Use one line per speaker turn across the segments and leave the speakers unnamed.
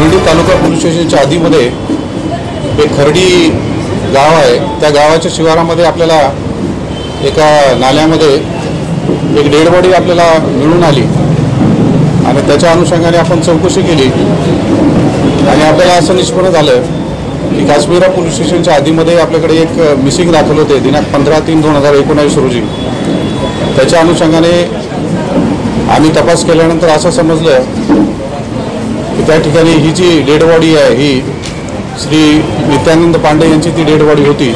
शिर्डी तालुका police स्टेशनच्या आधीमध्ये एक खर्डी गाव आहे. त्या गावाच्या शिवारामध्ये आपल्याला एका नाल्यामध्ये एक डेड बॉडी आपल्याला मिळून आली. आणि त्याच्या अनुषंगाने आपण चौकशी केली. आणि आपल्याला असं निष्पन्न झालं की काश्मीरा पोलीस स्टेशनच्या आधीमध्ये आपल्याकडे एक मिसिंग दाखल होते. दिनांक पंधरा तीन दोन हजार एकोणावीस रोजी. त्याच्या अनुषंगाने आम्ही तपास केल्यानंतर असं समजलं त्या ठिकाणी ही जी डेड बॉडी आहे ही श्री नित्यानंद पांडे यांची ती डेड बॉडी होती.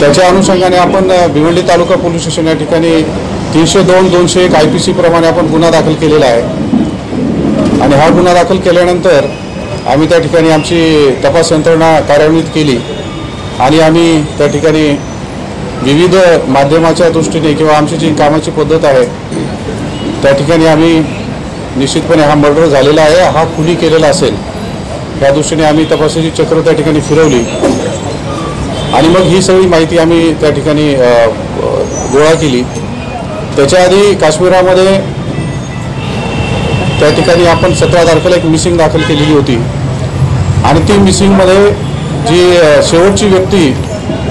त्याच्या अनुषंगाने आपण भिवंडी तालुका पोलीस स्टेशन या ठिकाणी तीनशे दोन दोनशे एक आय पी सीप्रमाणे आपण गुन्हा दाखल केलेला आहे. आणि हा गुन्हा दाखल केल्यानंतर आम्ही त्या ठिकाणी आमची तपास यंत्रणा कार्यान्वित केली. आणि आम्ही त्या ठिकाणी विविध माध्यमाच्या दृष्टीने किंवा आमची जी कामाची पद्धत आहे त्या ठिकाणी आम्ही निश्चितपणे हा मर्डर झालेला आहे हा खुनी केलेला असेल. या दृष्टीने आम्ही तपासाची चक्र त्या ठिकाणी फिरवली. आणि मग ही सगळी माहिती आम्ही त्या ठिकाणी गोळा केली. त्याच्या आधी काश्मीरामध्ये त्या ठिकाणी आपण सतरा तारखेला एक मिसिंग दाखल केलेली होती. आणि ती मिसिंगमध्ये जी शेवटची व्यक्ती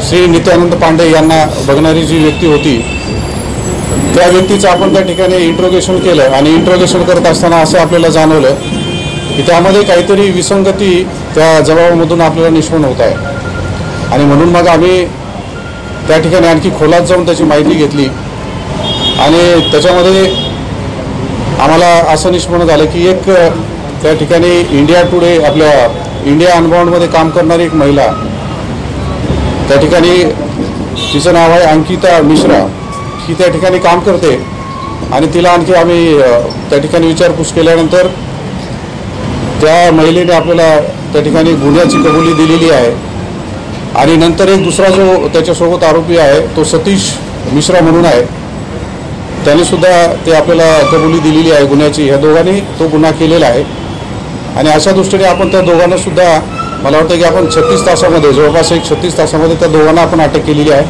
श्री नित्यानंद पांडे यांना बघणारी जी व्यक्ती होती त्या व्यक्तीचं आपण त्या ठिकाणी इंट्रोगेशन केलं आणि इंट्रोगेशन करत असताना असं आपल्याला जाणवलं की त्यामध्ये काहीतरी विसंगती त्या जबाबामधून आपल्याला निष्पन्न होत आहे. आणि म्हणून मग आम्ही त्या ठिकाणी आणखी खोलात जाऊन त्याची माहिती घेतली. आणि त्याच्यामध्ये आम्हाला असं निष्पन्न झालं की एक त्या ठिकाणी इंडिया टुडे आपल्या इंडिया अनबाउंडमध्ये काम करणारी एक महिला त्या ठिकाणी तिचं नाव आहे अंकिता मिश्रा. ही त्या ठिकाणी काम करते. आणि तिला आणखी आम्ही त्या ठिकाणी विचारपूस केल्यानंतर त्या महिलेने आपल्याला त्या ठिकाणी गुन्ह्याची कबुली दिलेली आहे. आणि नंतर एक दुसरा जो त्याच्यासोबत आरोपी आहे तो सतीश मिश्रा म्हणून आहे. त्यानेसुद्धा ते आपल्याला कबुली दिलेली आहे गुन्ह्याची. ह्या दोघांनी तो गुन्हा केलेला आहे. आणि अशा दृष्टीने आपण त्या दोघांनासुद्धा मला वाटतं की आपण छत्तीस तासामध्ये जवळपास एक छत्तीस तासामध्ये त्या दोघांना आपण अटक केलेली आहे.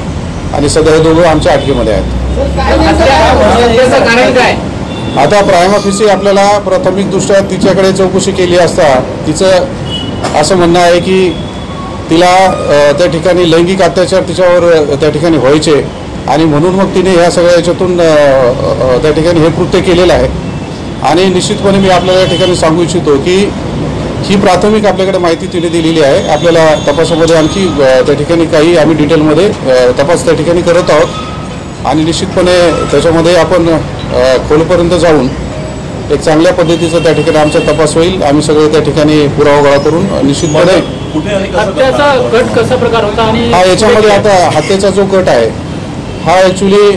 आणि सध्या हे दोघं आमच्या अटकेमध्ये आहेत.
कारण काय
आता प्रायम ऑफिसी आपल्याला प्राथमिकदृष्ट्या तिच्याकडे चौकशी केली असता तिचं असं म्हणणं आहे की तिला त्या ठिकाणी लैंगिक अत्याचार तिच्यावर त्या ठिकाणी व्हायचे आणि म्हणून मग तिने ह्या सगळ्या याच्यातून त्या ठिकाणी हे कृत्य केलेलं आहे. आणि निश्चितपणे मी आपल्याला या ठिकाणी सांगू इच्छितो की ही प्राथमिक आपल्याकडे माहिती तिने दिलेली आहे. आपल्याला तपासामध्ये आणखी त्या ठिकाणी काही आम्ही डिटेलमध्ये तपास त्या ठिकाणी करत आहोत. आणि निश्चितपणे त्याच्यामध्ये आपण खोलपर्यंत जाऊन एक चांगल्या पद्धतीचा त्या ठिकाणी आमचा तपास होईल. आम्ही सगळे त्या ठिकाणी पुरावा गोळा करून निश्चितपणे
कुठे आणि कसं
हत्याचा कट कसा प्रकार होता आणि
हा याच्यामध्ये आता हत्येचा जो गट आहे हा ॲक्च्युली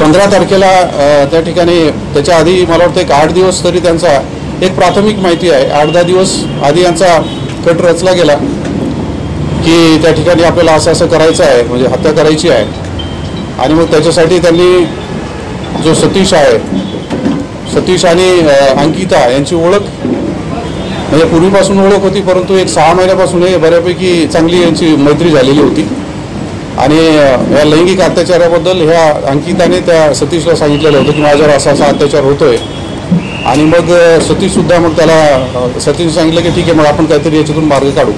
पंधरा तारखेला त्या ठिकाणी त्याच्या आधी मला वाटतं एक आठ दिवस तरी त्यांचा एक प्राथमिक माहिती आहे. आठ दहा दिवस आधी यांचा कट रचला गेला की त्या ठिकाणी आपल्याला असं असं करायचं आहे म्हणजे हत्या करायची आहे. आणि मग त्याच्यासाठी त्यांनी जो सतीश आहे सतीश आणि अंकिता यांची ओळख म्हणजे पूर्वीपासून ओळख होती परंतु एक सहा महिन्यापासून हे बऱ्यापैकी चांगली यांची मैत्री झालेली होती. आणि या लैंगिक अत्याचाराबद्दल ह्या अंकिताने त्या सतीशला सांगितलेलं होतं की माझ्यावर असा असा अत्याचार होतोय. आणि मग सतीशसुद्धा मग त्याला सतीश सतीशने सांगितलं की ठीक आहे मग आपण काहीतरी याच्यातून मार्ग काढू.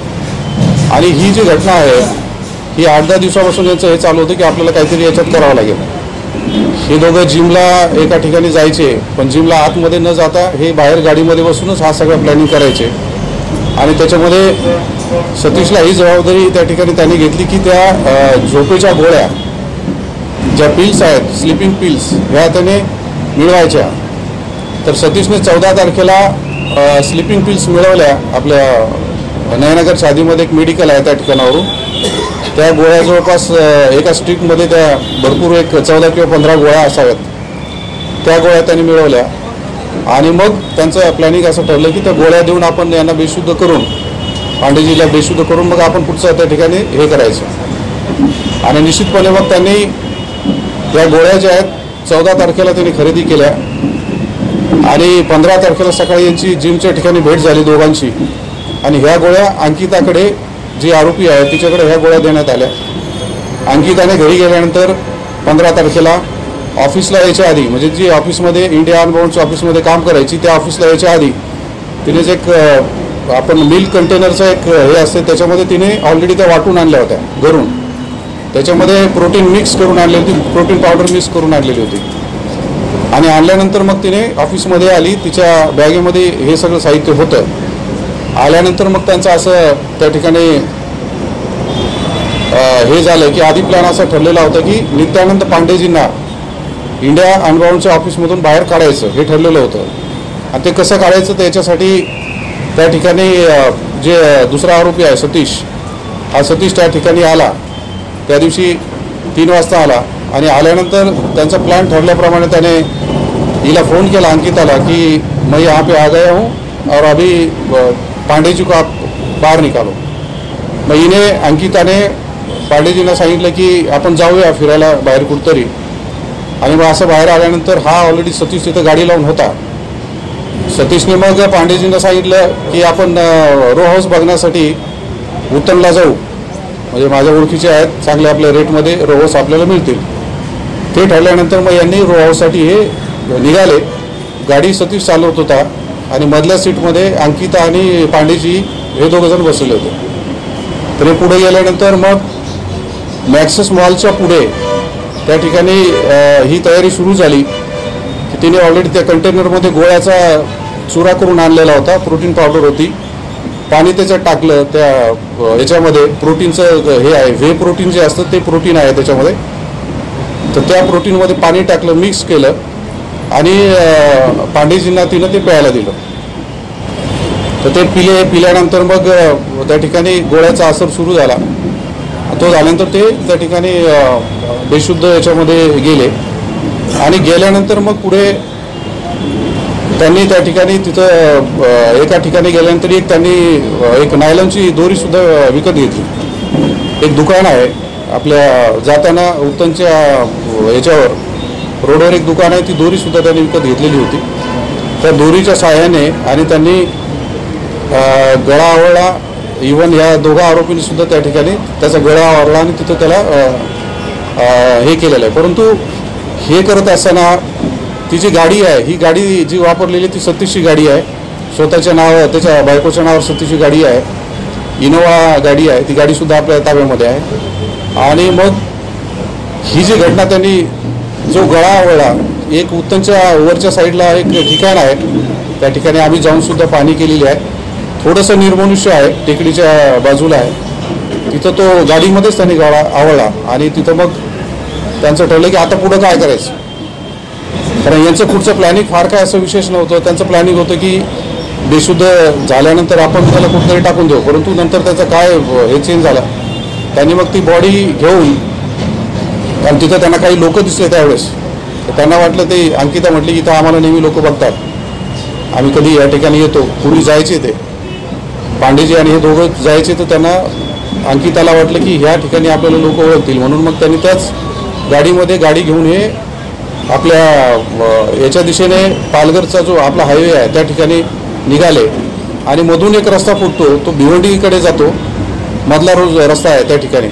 आणि ही जी घटना आहे ही आठ दहा दिवसापासून यांचं हे चालू होतं की आपल्याला काहीतरी याच्यात करावं लागेल. हे दोघं जिमला एका ठिकाणी जायचे पण जिमला आतमध्ये न जाता हे बाहेर गाडीमध्ये बसूनच हा सगळं प्लॅनिंग करायचे. आणि त्याच्यामध्ये सतीशला ही जबाबदारी त्या ठिकाणी त्यांनी घेतली की त्या झोपेच्या गोळ्या ज्या पिल्स आहेत स्लिपिंग पिल्स ह्या त्याने मिळवायच्या. तर सतीशने चौदा तारखेला स्लिपिंग पिल्स मिळवल्या आपल्या नयनगर शादीमध्ये एक मेडिकल आहे त्या ठिकाणावरून. त्या गोळ्या जवळपास एका स्टिकमध्ये त्या भरपूर एक चौदा किंवा पंधरा गोळ्या असाव्यात. त्या गोळ्या त्यांनी मिळवल्या. आणि मग त्यांचं प्लॅनिंग असं ठरलं की त्या गोळ्या देऊन आपण यांना बेशुद्ध करून पांडेजीला बेशुद्ध करून मग आपण पुढचं त्या ठिकाणी हे करायचं. आणि निश्चितपणे मग त्यांनी या गोळ्या ज्या आहेत चौदा तारखेला त्यांनी खरेदी केल्या. आणि पंधरा तारखेला सकाळी यांची जिमच्या ठिकाणी भेट झाली दोघांची. आणि ह्या गोळ्या अंकिताकडे जी आरोपी आहे तिच्याकडे ह्या गोळ्या देण्यात आल्या. आणखी त्याने घरी गेल्यानंतर पंधरा तारखेला ऑफिसला यायच्या आधी म्हणजे जी ऑफिसमध्ये इंडिया अनबाउंडच्या ऑफिसमध्ये काम करायची त्या ऑफिसला यायच्या आधी तिने जे एक आपण मिल्क कंटेनरचं एक हे असते त्याच्यामध्ये तिने ऑलरेडी त्या वाटून आणल्या होत्या घरून. त्याच्यामध्ये प्रोटीन मिक्स करून आणली होती प्रोटीन पावडर मिक्स करून आणलेली होती. आणि आणल्यानंतर मग तिने ऑफिसमध्ये आली तिच्या बॅगेमध्ये हे सगळं साहित्य होतं. आल्यानंतर मग त्यांचं असं त्या ठिकाणी हे झालं की आधी प्लॅन असा ठरलेला होता की नित्यानंद पांडेजींना इंडिया अनबाउंडच्या ऑफिसमधून बाहेर काढायचं हे ठरलेलं होतं. आणि ते कसं काढायचं त्याच्यासाठी त्या ठिकाणी जे दुसरा आरोपी आहे सतीश हा सतीश त्या ठिकाणी आला. त्या दिवशी तीन वाजता आला आणि आल्यानंतर त्यांचा प्लॅन ठरल्याप्रमाणे त्याने हिला फोन केला अंकिताला की मैं यहाँ पे आ गया हूँ और अभी पांडे जी को आप बाहर निकालो। मग हिने अंकिताने पांडेजींना सांगितलं की आपण जाऊया फिरायला बाहेर कुठतरी आणि मग असं बाहेर आल्यानंतर हा ऑलरेडी सतीश तिथं गाडी लावून होता। सतीशने मग पांडेजींना सांगितलं की आपण रो हाऊस बघण्यासाठी उत्तमला जाऊ। म्हणजे माझ्या ओळखीचे आहेत चांगले आपल्या रेटमध्ये रो हाऊस आपल्याला मिळतील। ते ठरल्यानंतर मग यांनी रो हाऊससाठी हे निघाले। गाडी सतीश चालवत होता। आणि मधल्या सीटमध्ये अंकिता आणि पांडेजी हे दोघं जण बसलेले होते. तर हे पुढे गेल्यानंतर मग मॅक्सेस मॉलच्या पुढे त्या ठिकाणी ही तयारी सुरू झाली की तिने ऑलरेडी त्या कंटेनरमध्ये गोळ्याचा चुरा करून आणलेला होता प्रोटीन पावडर होती. पाणी त्याच्यात टाकलं त्या याच्यामध्ये प्रोटीनचं हे आहे व्हे प्रोटीन जे असतं ते प्रोटीन आहे त्याच्यामध्ये. तर त्या प्रोटीनमध्ये पाणी टाकलं मिक्स केलं. आणि पांडेजींना तिनं ते प्यायला दिलं. तर ते पिले पिल्यानंतर मग त्या ठिकाणी गोळ्याचा असर सुरू झाला. तो झाल्यानंतर ते त्या ठिकाणी बेशुद्ध याच्यामध्ये गेले. आणि गेल्यानंतर मग पुढे त्यांनी त्या ठिकाणी तिथं एका ठिकाणी गेल्यानंतर एक त्यांनी एक नायलॉनची दोरीसुद्धा विकत घेतली. एक दुकान आहे आपल्या जाताना उत्तनच्या याच्यावर. रोडवर एक दुकान आहे ती दोरीसुद्धा त्यांनी विकत घेतलेली होती. त्या दोरीच्या सहाय्याने आणि त्यांनी गळा आवळला इवन या दोघा आरोपींनी सुद्धा त्या ठिकाणी त्याचा गळा आवळला आणि तिथं त्याला हे केलेलं आहे. परंतु हे करत असताना ती जी गाडी आहे ही गाडी जी वापरलेली ती सतीशची गाडी आहे. स्वतःच्या नाव त्याच्या बायकोच्या नावावर सतीशची गाडी आहे. इनोवा गाडी आहे ती गाडीसुद्धा आपल्या ताब्यामध्ये आहे. आणि मग ही जी घटना त्यांनी जो गळा आवळला एक उत्तनच्या वरच्या साईडला एक ठिकाण आहे. त्या ठिकाणी आम्ही जाऊनसुद्धा पाणी केलेली आहे. थोडंसं निर्मनुष्य आहे टेकडीच्या बाजूला आहे. तिथं तो गाडीमध्येच त्यांनी गळा आवळला आणि तिथं मग त्यांचं ठरलं की आता पुढं काय करायचं? कारण यांचं पुढचं प्लॅनिंग फार काय असं विशेष नव्हतं. त्यांचं प्लॅनिंग होतं की बेशुद्ध झाल्यानंतर आपण त्याला कुठेतरी टाकून देऊ. परंतु नंतर त्याचं काय हे चेंज झाला. त्यांनी मग ती बॉडी घेऊन कारण तिथं त्यांना काही लोक दिसले त्यावेळेस. तर त्यांना वाटलं ते अंकिता म्हटली की तर आम्हाला नेहमी लोक बघतात. आम्ही कधी या ठिकाणी येतो पूर्वी जायचे ते. पांडेजी आणि हे दोघं जायचे तर त्यांना अंकिताला वाटलं की ह्या ठिकाणी आपल्याला लोक ओळखतील. म्हणून मग त्यांनी त्याच गाडीमध्ये गाडी घेऊन हे आपल्या याच्या दिशेने पालघरचा जो आपला हायवे आहे त्या ठिकाणी निघाले. आणि मधून एक रस्ता फुटतो तो भिवंडीकडे जातो. मधला रोज रस्ता आहे त्या ठिकाणी.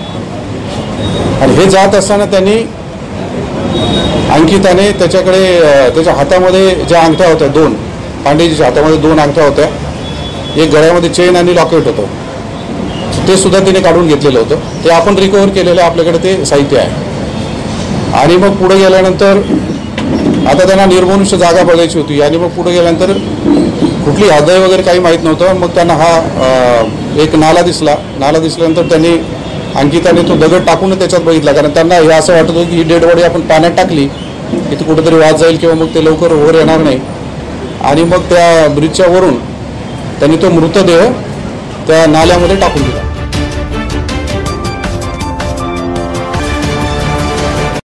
आणि हे जात असताना त्यांनी अंकिताने त्याच्याकडे त्याच्या हातामध्ये ज्या अंगठ्या होत्या दोन पांडेजीच्या हातामध्ये दोन अंगठ्या होत्या एक गळ्यामध्ये चेन आणि लॉकेट होतं. ते सुद्धा तिने काढून घेतलेलं होतं. ते आपण रिकवर केलेलं आपल्याकडे ते साहित्य आहे. आणि मग पुढे गेल्यानंतर आता त्यांना निर्मनुष्य जागा बघायची होती. आणि मग पुढे गेल्यानंतर कुठली हृदय वगैरे काही माहीत नव्हतं. मग त्यांना हा एक नाला दिसला. नाला दिसल्यानंतर त्यांनी अंकिताने तो दगड टाकून त्याच्यात बघितला. कारण त्यांना हे असं वाटत होतं की ही डेड बॉडी आपण पाण्यात टाकली की ती कुठेतरी वाद जाईल किंवा मग ते लवकर वर येणार नाही. आणि मग त्या ब्रिजच्या वरून त्यांनी तो मृतदेह त्या नाल्यामध्ये टाकून दिला.